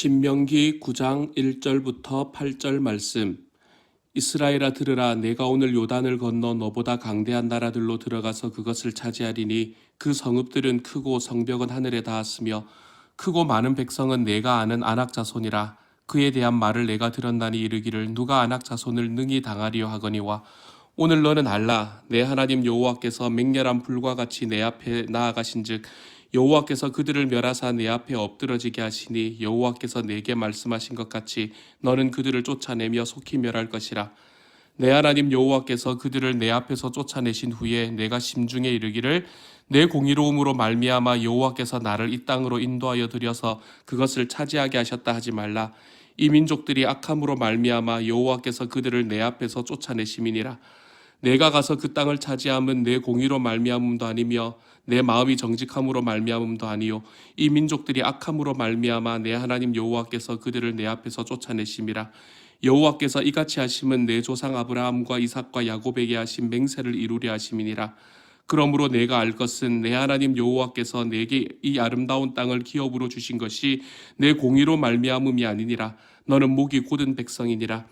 신명기 9장 1절부터 8절 말씀. 이스라엘아 들으라. 내가 오늘 요단을 건너 너보다 강대한 나라들로 들어가서 그것을 차지하리니 그 성읍들은 크고 성벽은 하늘에 닿았으며 크고 많은 백성은 내가 아는 안악 자손이라. 그에 대한 말을 내가 들었나니 이르기를 누가 안악 자손을 능히 당하리요 하거니와 오늘 너는 알라. 내 하나님 여호와께서 맹렬한 불과 같이 내 앞에 나아가신즉 여호와께서 그들을 멸하사 내 앞에 엎드러지게 하시니 여호와께서 내게 말씀하신 것 같이 너는 그들을 쫓아내며 속히 멸할 것이라. 내 하나님 여호와께서 그들을 내 앞에서 쫓아내신 후에 내가 심중에 이르기를 내 공의로움으로 말미암아 여호와께서 나를 이 땅으로 인도하여 들여서 그것을 차지하게 하셨다 하지 말라. 이 민족들이 악함으로 말미암아 여호와께서 그들을 내 앞에서 쫓아내심이니라. 내가 가서 그 땅을 차지함은 내 공의로 말미암음도 아니며 내 마음이 정직함으로 말미암음도 아니요 이 민족들이 악함으로 말미암아 내 하나님 여호와께서 그들을 내 앞에서 쫓아내심이라. 여호와께서 이같이 하심은 내 조상 아브라함과 이삭과 야곱에게 하신 맹세를 이루려 하심이니라. 그러므로 내가 알 것은 내 하나님 여호와께서 내게 이 아름다운 땅을 기업으로 주신 것이 내 공의로 말미암음이 아니니라. 너는 목이 곧은 백성이니라.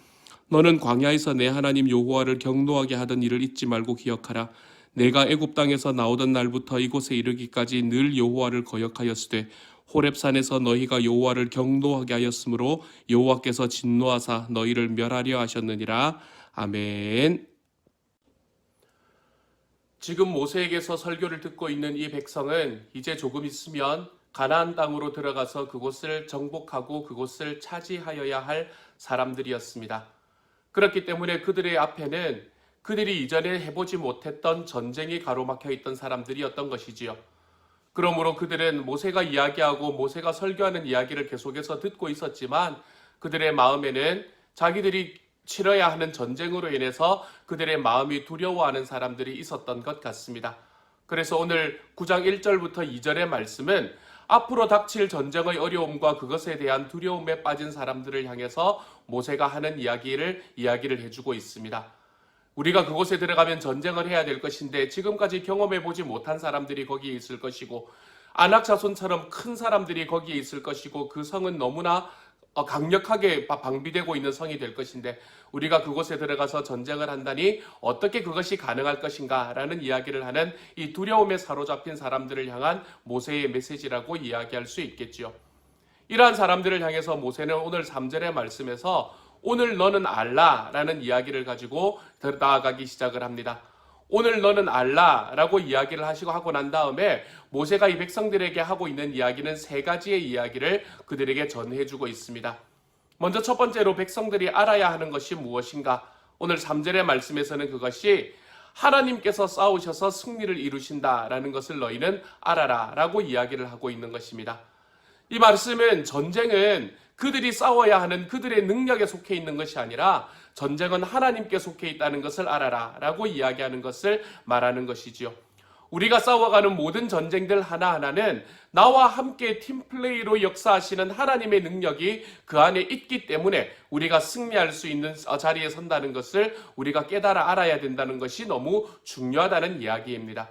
너는 광야에서 내 하나님 여호와를 경노하게 하던 일을 잊지 말고 기억하라. 내가 애굽 땅에서 나오던 날부터 이곳에 이르기까지 늘 여호와를 거역하였으되 호렙산에서 너희가 여호와를 경노하게 하였으므로 여호와께서 진노하사 너희를 멸하려 하셨느니라. 아멘. 지금 모세에게서 설교를 듣고 있는 이 백성은 이제 조금 있으면 가나안 땅으로 들어가서 그곳을 정복하고 그곳을 차지하여야 할 사람들이었습니다. 그렇기 때문에 그들의 앞에는 그들이 이전에 해보지 못했던 전쟁이 가로막혀 있던 사람들이었던 것이지요. 그러므로 그들은 모세가 이야기하고 모세가 설교하는 이야기를 계속해서 듣고 있었지만 그들의 마음에는 자기들이 치러야 하는 전쟁으로 인해서 그들의 마음이 두려워하는 사람들이 있었던 것 같습니다. 그래서 오늘 9장 1절부터 2절의 말씀은 앞으로 닥칠 전쟁의 어려움과 그것에 대한 두려움에 빠진 사람들을 향해서 모세가 하는 이야기를 이야기를 해주고 있습니다. 우리가 그곳에 들어가면 전쟁을 해야 될 것인데 지금까지 경험해 보지 못한 사람들이 거기에 있을 것이고 안악 자손처럼 큰 사람들이 거기에 있을 것이고 그 성은 너무나 어, 강력하게 방비되고 있는 성이 될 것인데 우리가 그곳에 들어가서 전쟁을 한다니 어떻게 그것이 가능할 것인가 라는 이야기를 하는 이 두려움에 사로잡힌 사람들을 향한 모세의 메시지라고 이야기할 수 있겠지요. 이러한 사람들을 향해서 모세는 오늘 3절의 말씀에서 오늘 너는 알라 라는 이야기를 가지고 나아가기 시작을 합니다. 오늘 너는 알라라고 이야기를 하시고 하고 난 다음에 모세가 이 백성들에게 하고 있는 이야기는 세 가지의 이야기를 그들에게 전해주고 있습니다. 먼저 첫 번째로 백성들이 알아야 하는 것이 무엇인가? 오늘 3절의 말씀에서는 그것이 하나님께서 싸우셔서 승리를 이루신다라는 것을 너희는 알아라 라고 이야기를 하고 있는 것입니다. 이 말씀은 전쟁은 그들이 싸워야 하는 그들의 능력에 속해 있는 것이 아니라 전쟁은 하나님께 속해 있다는 것을 알아라 라고 이야기하는 것을 말하는 것이지요. 우리가 싸워가는 모든 전쟁들 하나하나는 나와 함께 팀플레이로 역사하시는 하나님의 능력이 그 안에 있기 때문에 우리가 승리할 수 있는 자리에 선다는 것을 우리가 깨달아 알아야 된다는 것이 너무 중요하다는 이야기입니다.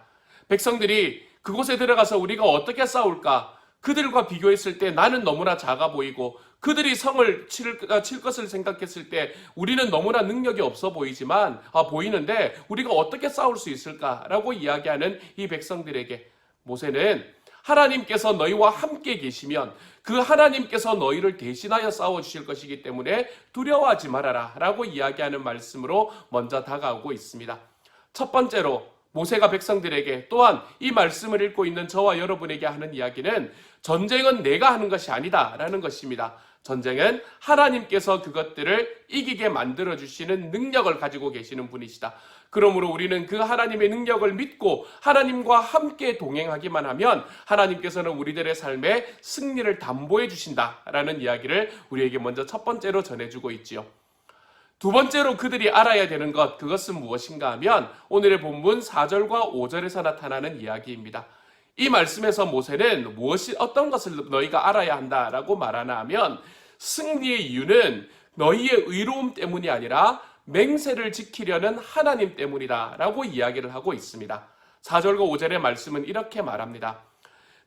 백성들이 그곳에 들어가서 우리가 어떻게 싸울까? 그들과 비교했을 때 나는 너무나 작아 보이고 그들이 성을 칠, 아, 칠 것을 생각했을 때 우리는 너무나 능력이 없어 보이지만 아, 보이는데 우리가 어떻게 싸울 수 있을까라고 이야기하는 이 백성들에게 모세는 하나님께서 너희와 함께 계시면 그 하나님께서 너희를 대신하여 싸워 주실 것이기 때문에 두려워하지 말아라 라고 이야기하는 말씀으로 먼저 다가오고 있습니다. 첫 번째로 모세가 백성들에게 또한 이 말씀을 읽고 있는 저와 여러분에게 하는 이야기는 전쟁은 내가 하는 것이 아니다라는 것입니다. 전쟁은 하나님께서 그것들을 이기게 만들어 주시는 능력을 가지고 계시는 분이시다. 그러므로 우리는 그 하나님의 능력을 믿고 하나님과 함께 동행하기만 하면 하나님께서는 우리들의 삶에 승리를 담보해 주신다라는 이야기를 우리에게 먼저 첫 번째로 전해주고 있지요. 두 번째로 그들이 알아야 되는 것, 그것은 무엇인가 하면 오늘의 본문 4절과 5절에서 나타나는 이야기입니다. 이 말씀에서 모세는 무엇이 어떤 것을 너희가 알아야 한다라고 말하나 하면 승리의 이유는 너희의 의로움 때문이 아니라 맹세를 지키려는 하나님 때문이다라고 이야기를 하고 있습니다. 4절과 5절의 말씀은 이렇게 말합니다.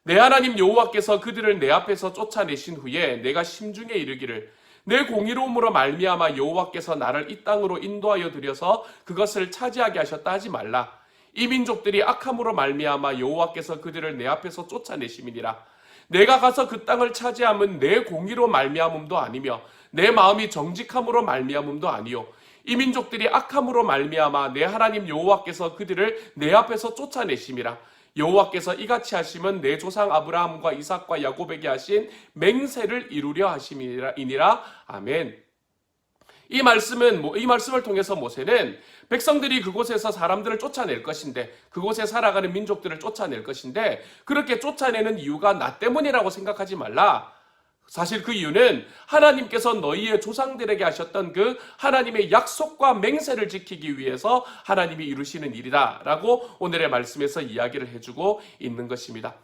내 하나님 여호와께서 그들을 내 앞에서 쫓아내신 후에 내가 심중에 이르기를 내 공의로움으로 말미암아 여호와께서 나를 이 땅으로 인도하여 들여서 그것을 차지하게 하셨다 하지 말라. 이 민족들이 악함으로 말미암아 여호와께서 그들을 내 앞에서 쫓아내심이니라. 내가 가서 그 땅을 차지함은 내 공의로 말미암음도 아니며 내 마음이 정직함으로 말미암음도 아니요 이 민족들이 악함으로 말미암아 내 하나님 여호와께서 그들을 내 앞에서 쫓아내심이라 여호와께서 이같이 하심은 내 조상 아브라함과 이삭과 야곱에게 하신 맹세를 이루려 하심이니라 아멘. 이 말씀은 뭐- 이 말씀을 통해서 모세는 백성들이 그곳에서 사람들을 쫓아낼 것인데 그곳에 살아가는 민족들을 쫓아낼 것인데 그렇게 쫓아내는 이유가 나 때문이라고 생각하지 말라. 사실 그 이유는 하나님께서 너희의 조상들에게 하셨던 그 하나님의 약속과 맹세를 지키기 위해서 하나님이 이루시는 일이다라고 오늘의 말씀에서 이야기를 해주고 있는 것입니다.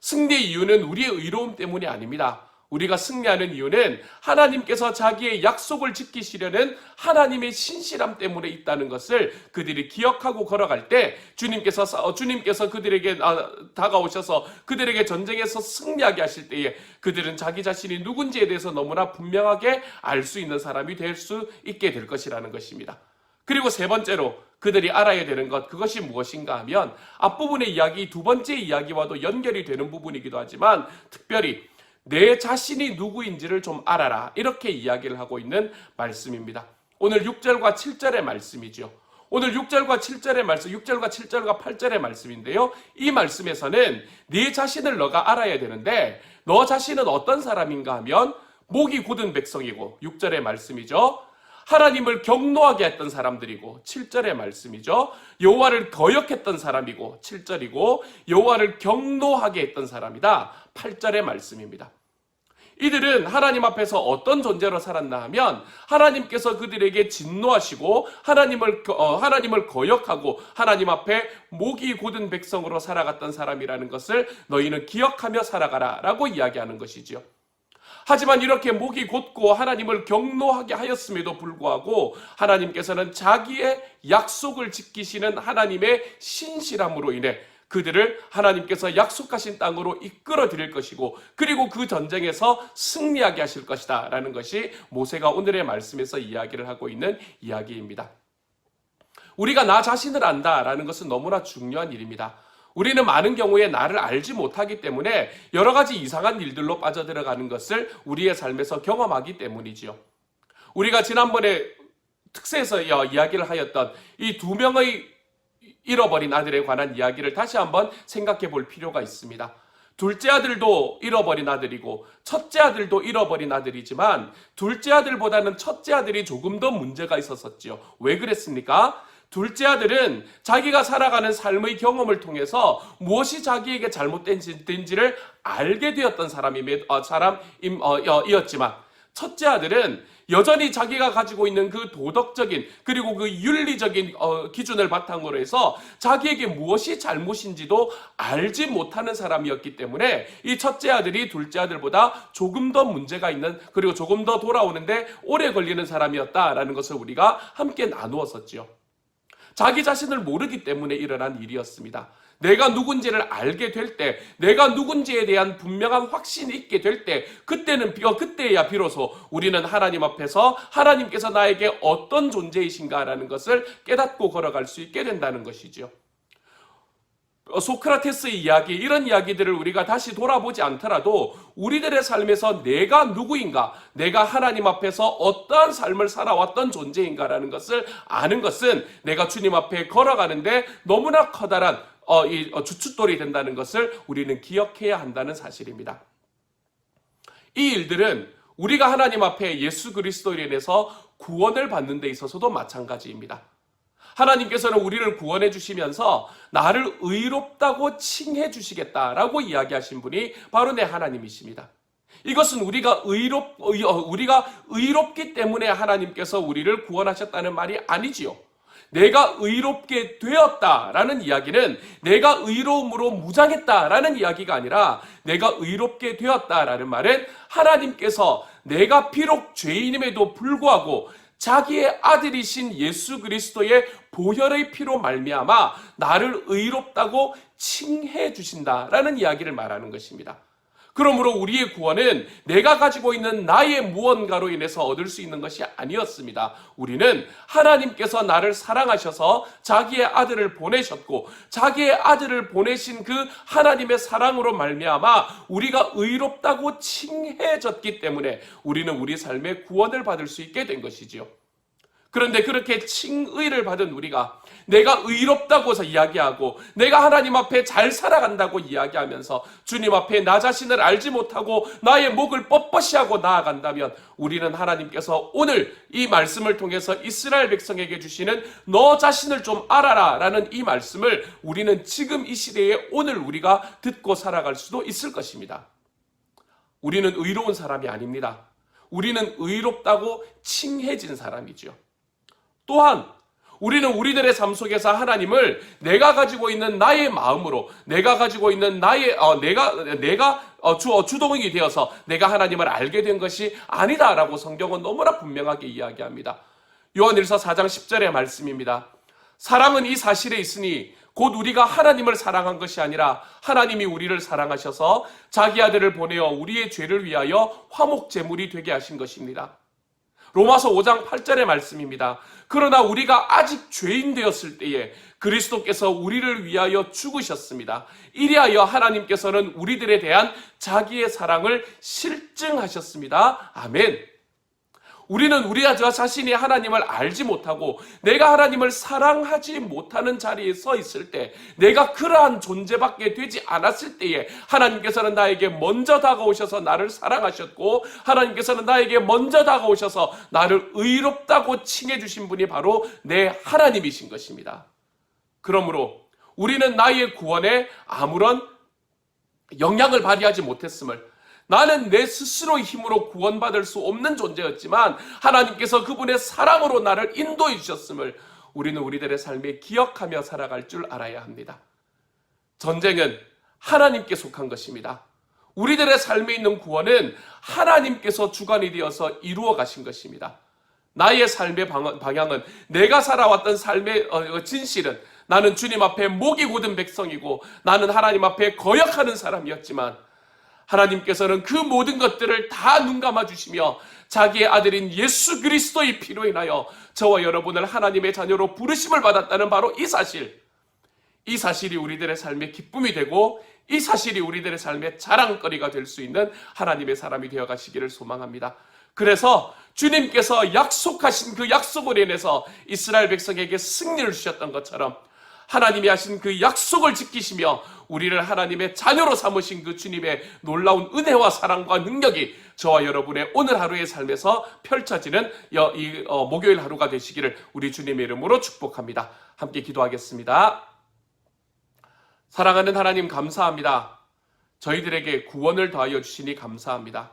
승리의 이유는 우리의 의로움 때문이 아닙니다. 우리가 승리하는 이유는 하나님께서 자기의 약속을 지키시려는 하나님의 신실함 때문에 있다는 것을 그들이 기억하고 걸어갈 때 주님께서 어, 주님께서 그들에게 아, 다가오셔서 그들에게 전쟁에서 승리하게 하실 때에 그들은 자기 자신이 누군지에 대해서 너무나 분명하게 알 수 있는 사람이 될 수 있게 될 것이라는 것입니다. 그리고 세 번째로 그들이 알아야 되는 것 그것이 무엇인가 하면 앞부분의 이야기 두 번째 이야기와도 연결이 되는 부분이기도 하지만 특별히 내 자신이 누구인지를 좀 알아라 이렇게 이야기를 하고 있는 말씀입니다. 오늘 6절과 7절의 말씀이죠. 오늘 6절과 7절의 말씀, 6절과 7절과 8절의 말씀인데요. 이 말씀에서는 네 자신을 너가 알아야 되는데 너 자신은 어떤 사람인가 하면 목이 곧은 백성이고 6절의 말씀이죠. 하나님을 경노하게 했던 사람들이고 7절의 말씀이죠. 여호와를 거역했던 사람이고 7절이고 여호와를 경노하게 했던 사람이다. 8절의 말씀입니다. 이들은 하나님 앞에서 어떤 존재로 살았나 하면 하나님께서 그들에게 진노하시고 하나님을 어, 하나님을 거역하고 하나님 앞에 목이 곧은 백성으로 살아갔던 사람이라는 것을 너희는 기억하며 살아가라라고 이야기하는 것이지요. 하지만 이렇게 목이 곧고 하나님을 경노하게 하였음에도 불구하고 하나님께서는 자기의 약속을 지키시는 하나님의 신실함으로 인해 그들을 하나님께서 약속하신 땅으로 이끌어 드릴 것이고 그리고 그 전쟁에서 승리하게 하실 것이다 라는 것이 모세가 오늘의 말씀에서 이야기를 하고 있는 이야기입니다. 우리가 나 자신을 안다 라는 것은 너무나 중요한 일입니다. 우리는 많은 경우에 나를 알지 못하기 때문에 여러 가지 이상한 일들로 빠져들어가는 것을 우리의 삶에서 경험하기 때문이지요. 우리가 지난번에 특세에서 이야기를 하였던 이 두 명의 잃어버린 아들에 관한 이야기를 다시 한번 생각해 볼 필요가 있습니다. 둘째 아들도 잃어버린 아들이고 첫째 아들도 잃어버린 아들이지만 둘째 아들보다는 첫째 아들이 조금 더 문제가 있었었지요. 왜 그랬습니까? 둘째 아들은 자기가 살아가는 삶의 경험을 통해서 무엇이 자기에게 잘못된지를 알게 되었던 사람이 어, 사람이었지만 첫째 아들은 여전히 자기가 가지고 있는 그 도덕적인 그리고 그 윤리적인 어, 기준을 바탕으로 해서 자기에게 무엇이 잘못인지도 알지 못하는 사람이었기 때문에 이 첫째 아들이 둘째 아들보다 조금 더 문제가 있는 그리고 조금 더 돌아오는데 오래 걸리는 사람이었다라는 것을 우리가 함께 나누었었지요. 자기 자신을 모르기 때문에 일어난 일이었습니다. 내가 누군지를 알게 될 때, 내가 누군지에 대한 분명한 확신이 있게 될 때, 그때는 비어 그때야 비로소 우리는 하나님 앞에서 하나님께서 나에게 어떤 존재이신가라는 것을 깨닫고 걸어갈 수 있게 된다는 것이죠. 소크라테스의 이야기, 이런 이야기들을 우리가 다시 돌아보지 않더라도 우리들의 삶에서 내가 누구인가, 내가 하나님 앞에서 어떠한 삶을 살아왔던 존재인가라는 것을 아는 것은 내가 주님 앞에 걸어가는데 너무나 커다란 어, 이 어, 주춧돌이 된다는 것을 우리는 기억해야 한다는 사실입니다. 이 일들은 우리가 하나님 앞에 예수 그리스도로 인해서 구원을 받는 데 있어서도 마찬가지입니다. 하나님께서는 우리를 구원해 주시면서 나를 의롭다고 칭해 주시겠다라고 이야기하신 분이 바로 내 하나님이십니다. 이것은 우리가 의롭 어, 우리가 의롭기 때문에 하나님께서 우리를 구원하셨다는 말이 아니지요. 내가 의롭게 되었다라는 이야기는 내가 의로움으로 무장했다라는 이야기가 아니라 내가 의롭게 되었다라는 말은 하나님께서 내가 비록 죄인임에도 불구하고 자기의 아들이신 예수 그리스도의 보혈의 피로 말미암아 나를 의롭다고 칭해 주신다라는 이야기를 말하는 것입니다. 그러므로 우리의 구원은 내가 가지고 있는 나의 무언가로 인해서 얻을 수 있는 것이 아니었습니다. 우리는 하나님께서 나를 사랑하셔서 자기의 아들을 보내셨고 자기의 아들을 보내신 그 하나님의 사랑으로 말미암아 우리가 의롭다고 칭해졌기 때문에 우리는 우리 삶의 구원을 받을 수 있게 된 것이지요. 그런데 그렇게 칭의를 받은 우리가 내가 의롭다고 서 이야기하고 내가 하나님 앞에 잘 살아간다고 이야기하면서 주님 앞에 나 자신을 알지 못하고 나의 목을 뻣뻣이 하고 나아간다면 우리는 하나님께서 오늘 이 말씀을 통해서 이스라엘 백성에게 주시는 너 자신을 좀 알아라 라는 이 말씀을 우리는 지금 이 시대에 오늘 우리가 듣고 살아갈 수도 있을 것입니다. 우리는 의로운 사람이 아닙니다. 우리는 의롭다고 칭해진 사람이죠. 또한 우리는 우리들의 삶 속에서 하나님을 내가 가지고 있는 나의 마음으로 내가 가지고 있는 나의 어, 내가 내가 어, 주, 어, 주동이 되어서 내가 하나님을 알게 된 것이 아니다라고 성경은 너무나 분명하게 이야기합니다. 요한일서 4장 10절의 말씀입니다. 사랑은 이 사실에 있으니 곧 우리가 하나님을 사랑한 것이 아니라 하나님이 우리를 사랑하셔서 자기 아들을 보내어 우리의 죄를 위하여 화목 제물이 되게 하신 것입니다. 로마서 5장 8절의 말씀입니다. 그러나 우리가 아직 죄인 되었을 때에 그리스도께서 우리를 위하여 죽으셨습니다. 이리하여 하나님께서는 우리들에 대한 자기의 사랑을 실증하셨습니다. 아멘. 우리는 우리 자신이 하나님을 알지 못하고 내가 하나님을 사랑하지 못하는 자리에 서 있을 때 내가 그러한 존재밖에 되지 않았을 때에 하나님께서는 나에게 먼저 다가오셔서 나를 사랑하셨고 하나님께서는 나에게 먼저 다가오셔서 나를 의롭다고 칭해 주신 분이 바로 내 하나님이신 것입니다. 그러므로 우리는 나의 구원에 아무런 영향을 발휘하지 못했음을 나는 내 스스로의 힘으로 구원받을 수 없는 존재였지만 하나님께서 그분의 사랑으로 나를 인도해 주셨음을 우리는 우리들의 삶에 기억하며 살아갈 줄 알아야 합니다. 전쟁은 하나님께 속한 것입니다. 우리들의 삶에 있는 구원은 하나님께서 주관이 되어서 이루어 가신 것입니다. 나의 삶의 방향은 내가 살아왔던 삶의 어, 진실은 나는 주님 앞에 목이 굳은 백성이고 나는 하나님 앞에 거역하는 사람이었지만 하나님께서는 그 모든 것들을 다 눈감아 주시며 자기의 아들인 예수 그리스도의 피로 인하여 저와 여러분을 하나님의 자녀로 부르심을 받았다는 바로 이 사실. 이 사실이 우리들의 삶의 기쁨이 되고 이 사실이 우리들의 삶의 자랑거리가 될 수 있는 하나님의 사람이 되어 가시기를 소망합니다. 그래서 주님께서 약속하신 그 약속을 인해서 이스라엘 백성에게 승리를 주셨던 것처럼 하나님이 하신 그 약속을 지키시며 우리를 하나님의 자녀로 삼으신 그 주님의 놀라운 은혜와 사랑과 능력이 저와 여러분의 오늘 하루의 삶에서 펼쳐지는 이 어, 목요일 하루가 되시기를 우리 주님의 이름으로 축복합니다. 함께 기도하겠습니다. 사랑하는 하나님 감사합니다. 저희들에게 구원을 더하여 주시니 감사합니다.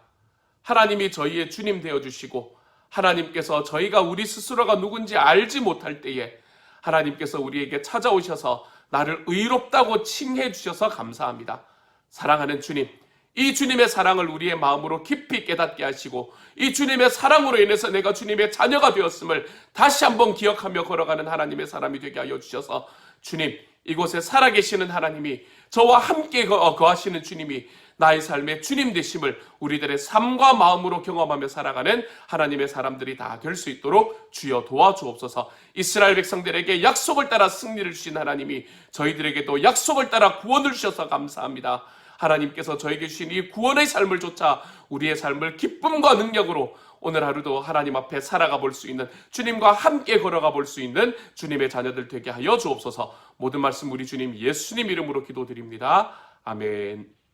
하나님이 저희의 주님 되어 주시고 하나님께서 저희가 우리 스스로가 누군지 알지 못할 때에 하나님께서 우리에게 찾아오셔서 나를 의롭다고 칭해 주셔서 감사합니다. 사랑하는 주님, 이 주님의 사랑을 우리의 마음으로 깊이 깨닫게 하시고 이 주님의 사랑으로 인해서 내가 주님의 자녀가 되었음을 다시 한번 기억하며 걸어가는 하나님의 사람이 되게 하여 주셔서 주님, 이곳에 살아계시는 하나님이 저와 함께 거하시는 주님이 나의 삶의 주님 되심을 우리들의 삶과 마음으로 경험하며 살아가는 하나님의 사람들이 다 될 수 있도록 주여 도와주옵소서. 이스라엘 백성들에게 약속을 따라 승리를 주신 하나님이 저희들에게도 약속을 따라 구원을 주셔서 감사합니다. 하나님께서 저에게 주신 이 구원의 삶을 쫓아 우리의 삶을 기쁨과 능력으로 오늘 하루도 하나님 앞에 살아가 볼 수 있는 주님과 함께 걸어가 볼 수 있는 주님의 자녀들 되게 하여 주옵소서. 모든 말씀 우리 주님 예수님 이름으로 기도드립니다. 아멘.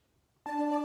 Thank you.